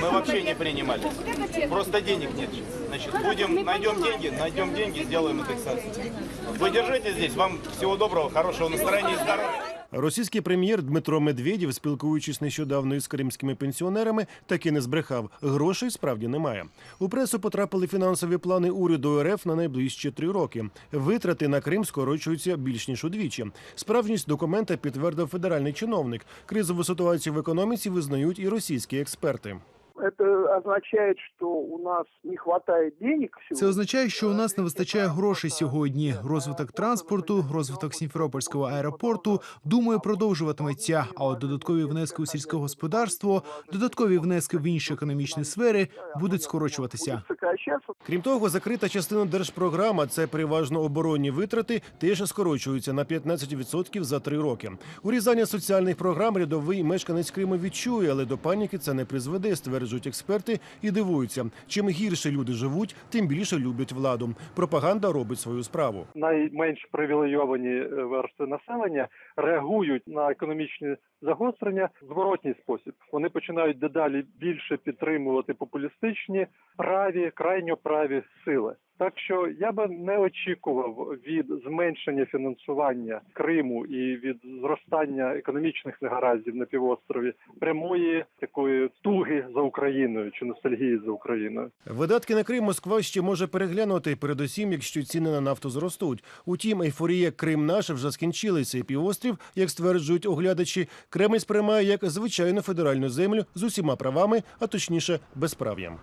Мы вообще не принимали. Просто денег нет. Значит, будем, найдем деньги, найдем деньги, сделаем индексацию. Вы держите здесь. Вам всего доброго, хорошего настроения и здоровья. Російський прем'єр Дмитро Медведєв, спілкуючись нещодавно із кримськими пенсіонерами, таки не збрехав. Грошей справді немає. У пресу потрапили фінансові плани уряду РФ на найближчі три роки. Витрати на Крим скорочуються більш ніж удвічі. Справжність документа підтвердив федеральний чиновник. Кризову ситуацію в економіці визнають і російські експерти. Это означает, что у нас не хватает денег Це означає, що у нас не вистачає грошей сьогодні. Розвиток транспорту, розвиток Сімферопольського аеропорту, думаю, продовжуватиметься. А от додаткові внески у сільське господарство, додаткові внески в інші економічні сфери будуть скорочуватися. Сокращаться Крім того, закрита частина держпрограм, а це переважно оборонні витрати, теж скорочуються на 15% за три роки. Урізання соціальних програм рядовий мешканець Криму відчує, але до паніки це не призведе, стверджують експерти і дивуються. Чим гірше люди живуть, тим більше люблять владу. Пропаганда робить свою справу. найменш привілейовані е, верстви населення реагують на економічні загострення в зворотній спосіб. Вони починають дедалі більше підтримувати популістичні праві, крайньо праві сили. Так що я би не очікував від зменшення фінансування Криму і від зростання економічних негараздів на півострові прямої такої туги Україною чи ностальгії за Україною. Видатки на Крим Москва ще може переглянути, передусім, якщо ціни на нафту зростуть. Утім, ейфорія Крим наша вже скінчилася. І півострів, як стверджують оглядачі, Кремль сприймає як звичайну федеральну землю з усіма правами, а точніше безправ'ям.